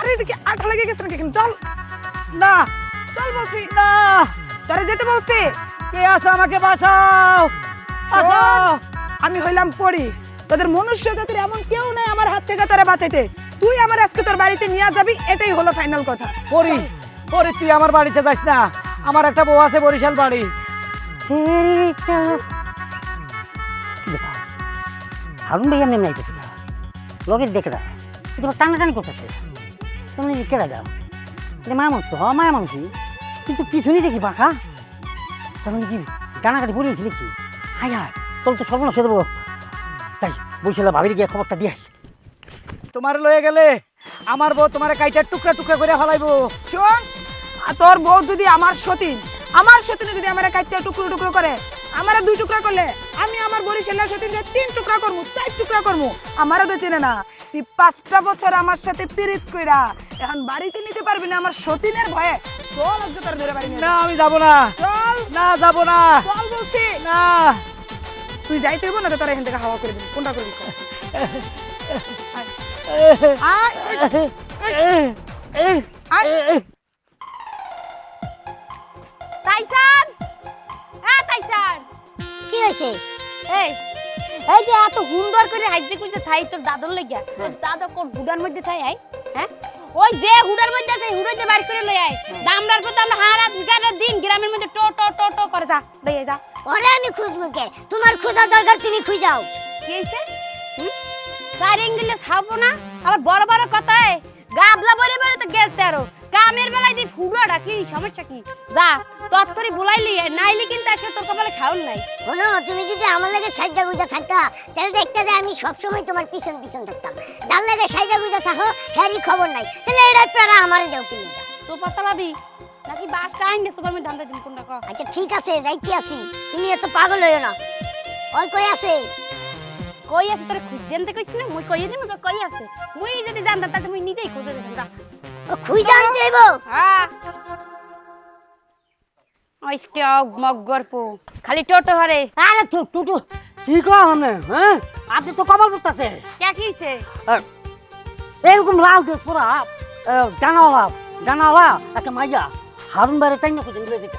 আরে এদিকে আঠা লেগে গেছে নাকি এখানে? চল। না চল বলছি না। তোরে যেতে বলছি। কে আছে আমাকে বাঁচাও? বাঁচাও। আমি হইলাম পড়ি তোদের মনুষ্য জাতির এমন কেউ নাই আমার হাত থেকে তারা বাঁচাইতে। তুই আমার আজকে তোর বাড়িতে নিয়ে যাবি এটাই হলো ফাইনাল কথা। পরি পরি তুই আমার বাড়িতে যাস না। আমার একটা বউ আছে বরিশাল বাড়ি। হারুন ভাই এমনি নাইতেছে না লগের দেখে তোমার টানাটানি করতেছে। তুমি কেডা এটা মানুষ তো মায়া মানুষই কিন্তু দেখি বাঁকা? তার মানে কি কি? হাই হাই তোর তো সর্বনাশ হয়ে দেবো তাই ভাবির গিয়ে খবরটা দিয়ে তোমার লয়ে গেলে আমার বউ তোমার কাইটার টুকরা টুকরা করে ফেলাইবো। শোন তোর বউ যদি আমার সতীন, আমার সতীনে যদি আমার কাটতে টুকরো টুকরো করে, আমার দুই টুকরা করলে আমি আমার বরিশালের সতীনকে তিন টুকরা করব, চার টুকরা করব। আমারও তো চেনে না তুই পাঁচটা বছর আমার সাথে পিরিত কইরা। এখন বাড়িতে নিতে পারবি না আমার সতীনের ভয়ে। চল আজকে তোর ধরে বাড়ি না আমি যাব না। চল। না যাব না। চল বলছি। না। তুই যাইতে হইব না তো তোরা এখান থেকে হাওয়া করে দিবি। কোনটা করবি তাইসান। হ্যাঁ তাইসান। কি হয়েছে? এই এই যে এত সুন্দর করে হাইতে কইতে থাই তোর দাদর লাগিয়া। তোর দাদা কোন হুডার মধ্যে থাই আই? হ্যাঁ? ওই যে হুডার মধ্যে আছে হুডাতে বাইর করে লই আই দামরার কথা আমরা হারা দিগারের দিন গ্রামের মধ্যে টো টো টো টো করে যা লই যা। ওরে আমি খুঁজবো কে? তোমার খোঁজা দরকার তুমি খুঁজাও। কি হইছে? স্যার ইংলিশ হাবো না? আবার বড় বড় কথায় গাবলা বরে বরে তো গেলতে আরও। কামের বেলায় দি ফুডাটা কি সমস্যা কি? যা তত্তরি বুলাইলি নাইলি কিন্তু আজকে তোর কপালে খাওন নাই। শোনো তুমি যদি আমার লাগে সাইজা গুজা থাকতা তাহলে দেখতে যে আমি সবসময় তোমার পিছন পিছন থাকতাম। যার লাগে সাইজা গুজা থাকো হ্যারি খবর নাই। তাহলে এটা প্যারা আমারে দেও প্লিজ তো পাতালাবি নাকি বাস টাইম গেছে তোমার দাম দিন কোনটা কো আচ্ছা ঠিক আছে যাইতে আসি। তুমি এত পাগল হইও না। ওই কই আছে? কই আছে তোরে খুঁজেন তে কইছিস না? মুই কই দিমু তো কই আছে মুই যদি জানতাম তাহলে মুই নিজেই খুঁজে দিতাম যা। ও খুঁজা আনতে হইব? হ্যাঁ। আইসকে মগ্গর পো খালি টোটো হরে। আরে তু টুটু। কি মানে হ্যাঁ? আপনি তো কবল করতেছে কে কিছে? এরকম লাল ড্রেস পরা জানাওয়ালা জানাওয়ালা একটা মাইয়া হারুন বাইরে তাই না খুঁজে দিতে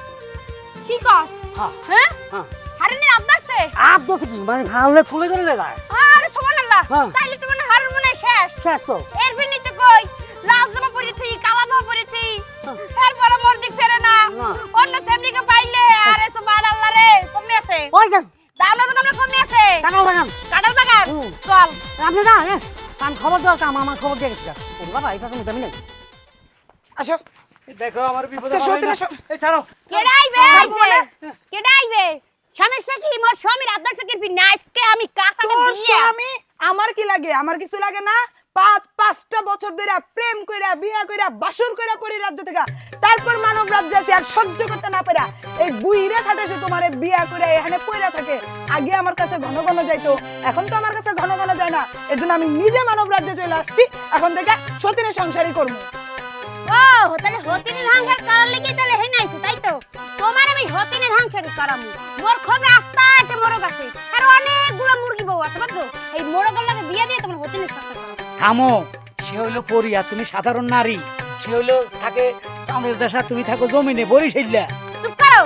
কি কস? হ্যাঁ। হ্যাঁ? হ্যাঁ। হারিনের আব্বাসে আপ দোকে কি মানে ভালো খুলে করে লেগায় আরে সুবহানাল্লাহ হ্যাঁ। তাইলে তো মানে হারুন মনে শেষ। শেষ তো। এর বিনিতে কই লাল জামা পরেছি কালা জামা পরেছি তারপরে মোর দিক ফেরে না। অন্য সেমনিকে পাইলে আরে সুবহানাল্লাহ রে কমে আছে। ওই যান দামটা তো কমে আছে? জানাও বাগান। কাটাল বাগান? চল। আপনি না হ্যাঁ কাম খবর দেওয়ার কাম আমার খবর দিয়ে গেছি ওরে বাবা এটা তুমি দামি নেই। আসো। দেখো আমার বিপদ এই ছাড়ো। কেডা আইবে পারব আইবে সমস্যা কি মোর স্বামীর আদর্শ কিরবি না আজকে আমি কাঁচাকে তোর দিয়া আমার কি লাগে? আমার কিছু লাগে না? পাঁচ পাঁচটা বছর ধরে প্রেম কইরা বিয়া কইরা বাসর কইরা পরি রাজ্য থেকে। তারপর মানব রাজ্য আছে আর সহ্য করতে না পারা এই বুইরে খাটেছে তোমার বিয়া কইরা এখানে কইরা থাকে আগে আমার কাছে ঘন ঘন যাইতো এখন তো আমার কাছে ঘন ঘন যায় না। এর জন্য আমি নিজে মানব রাজ্যে চলে আসছি। এখন থেকে সতীনের সংসারই করব। ও তাহলে হতিনের হাঙ্গার করার লাগি তাহলে হে নাইছো তাই তো? তোমার আমি হতিনের হাঙ্গার করামু। মোর খবে আস্তা আছে মোরগ আছে আর অনেকগুলো মুরগি বউ আছে বুঝছ? এই মোরগের লাগে বিয়ে দিয়ে তোমার হতিনের সংসার থামো সে হইল পরিয়া তুমি সাধারণ নারী। সে হইল থাকে আমাদের দেশা তুমি থাকো জমিনে বরিশাইলা চুপ করো!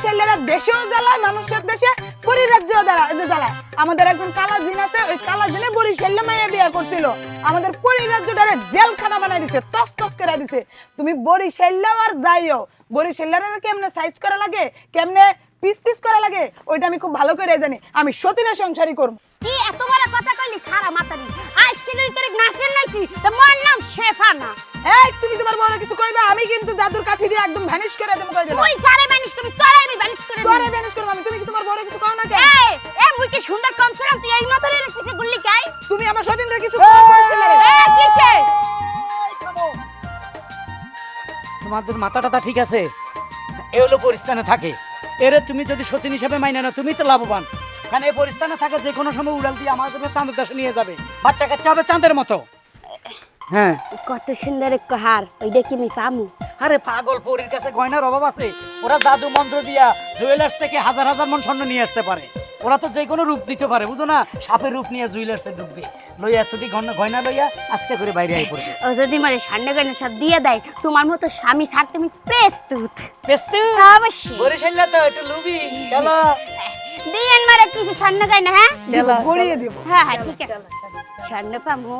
বরিশালেরা দেশেও জ্বালায়, মানুষের দেশে পরিরাজ্যও জ্বালায়। আমাদের একজন কালা জিন আছে, ওই কালা জিনে বিয়ে করছিল। আমাদের জেলখানা বানাই দিছে তস তস করে দিছে। তুমি আর যাইও। কেমনে সাইজ করা লাগে? কেমনে পিস পিস করা লাগে? ওইটা আমি খুব ভালো করে জানি। আমি সতীনের সংসারই করব। কি এত বড় কথা কইলি? খারা মাতারি আজকে তোর নাইছি তো মোর নাম শেফানা। এই তুমি তোমার বড় কিছু কইবা? আমি কিন্তু জাদুর কাঠি দিয়ে একদম ভ্যানিশ করে দেবো কই দিলাম তুই কারে মানিস তুমি তোরাই আমি বালিশ করে তোরে দিই ভ্যানিশ করব আমি। তুমি কি তোমার বড় কিছু কও না কেন? এই এ মুই কি সুন্দর কম ছিলাম তুই এই মাথার পিছে গুল্লি খাই? তুমি আমার সতীনের কিছু কও বরিশালের এ কিছে তোমাদের মাথা টাথা ঠিক আছে? এ হলো পরিস্থানে থাকে। এরে তুমি যদি সতীন হিসেবে মাইনে না তুমি তো লাভবান। কারণ এই পরিস্থানে থাকে যে কোনো সময় উড়াল দিয়ে আমার জন্য চাঁদের দেশে নিয়ে যাবে। বাচ্চা কাচ্চা হবে চাঁদের মতো। হ্যাঁ। কত সুন্দর এক হার ওইটা কি আমি পামু? আরে পাগল পরীর কাছে গয়নার অভাব আছে। ওরা জাদু মন্ত্র দিয়া জুয়েলার্স থেকে হাজার হাজার মন স্বর্ণ নিয়ে আসতে পারে। ওরা তো যে কোনো রূপ দিতে পারে বুঝো না? সাপের রূপ নিয়ে জুয়েলার্সে ঢুকবে। লইয়া ছুটি গয়না গয়না লইয়া আস্তে করে বাইরে আই পড়বে। ও যদি মানে স্বর্ণ গয়না সব দিয়ে দেয় তোমার মতো স্বামী ছাড়তে আমি প্রস্তুত। বেস্তে অবশ্যই। বরিশাল্লা তো একটু লুবি চলো দিয়েন মারে কিছু স্বর্ণ গয়না হ্যাঁ? চলো গড়িয়ে দিব। হ্যাঁ হ্যাঁ ঠিক আছে। স্বর্ণ পামু।